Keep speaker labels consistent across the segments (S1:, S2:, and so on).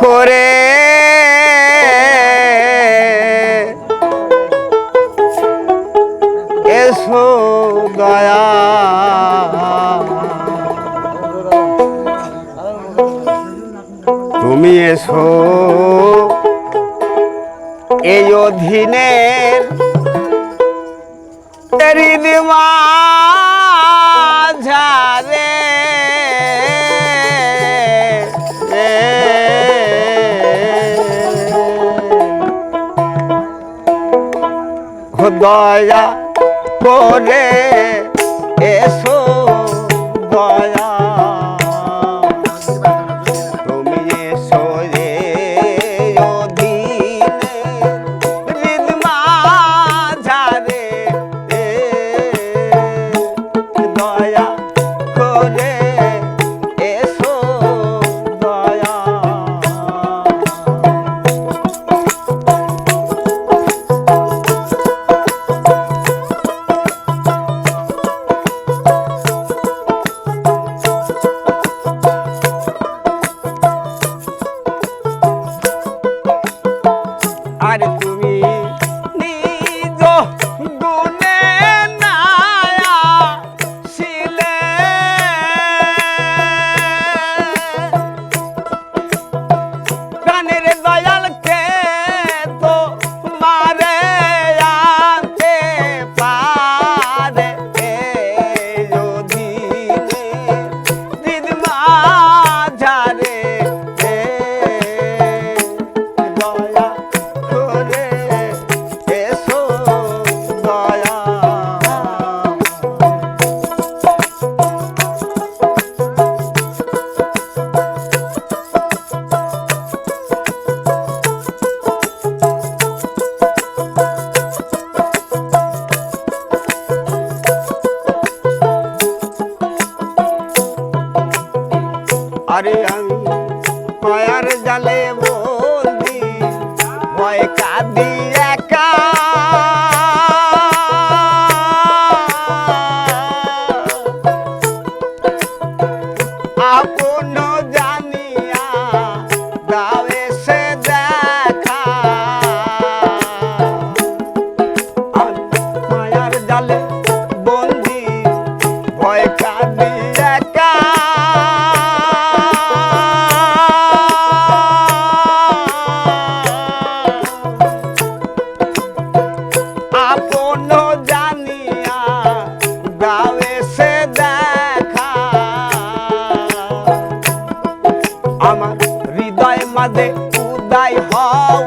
S1: করে। এসো দয়া। তুমি এসো। এই অধীনের দিমা দয়া করে এসো যারে আরে আমি মায়ার জালে বন্দি ভয় কাঁদি একা। আপন বাদে উদয় হও।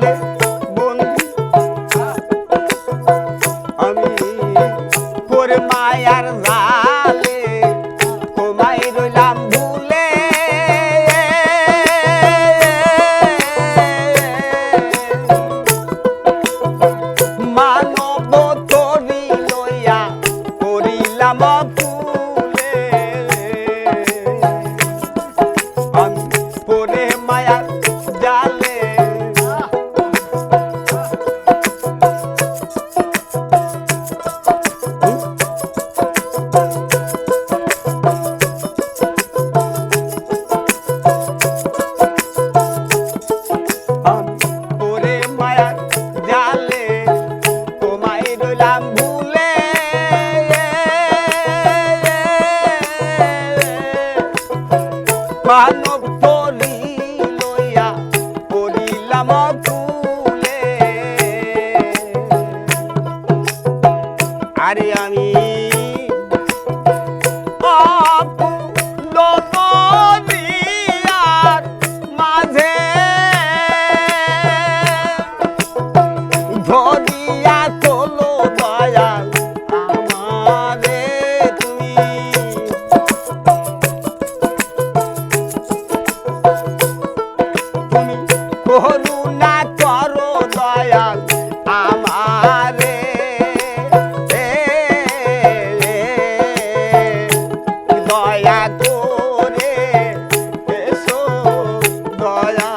S1: Bye. ওরে মায়ার জালে তোমায় রইলাম ভুলে। মানব তলি লইয়া করিলাম করুণা করো দয়াল আমারে। দয়া করে এসো দয়া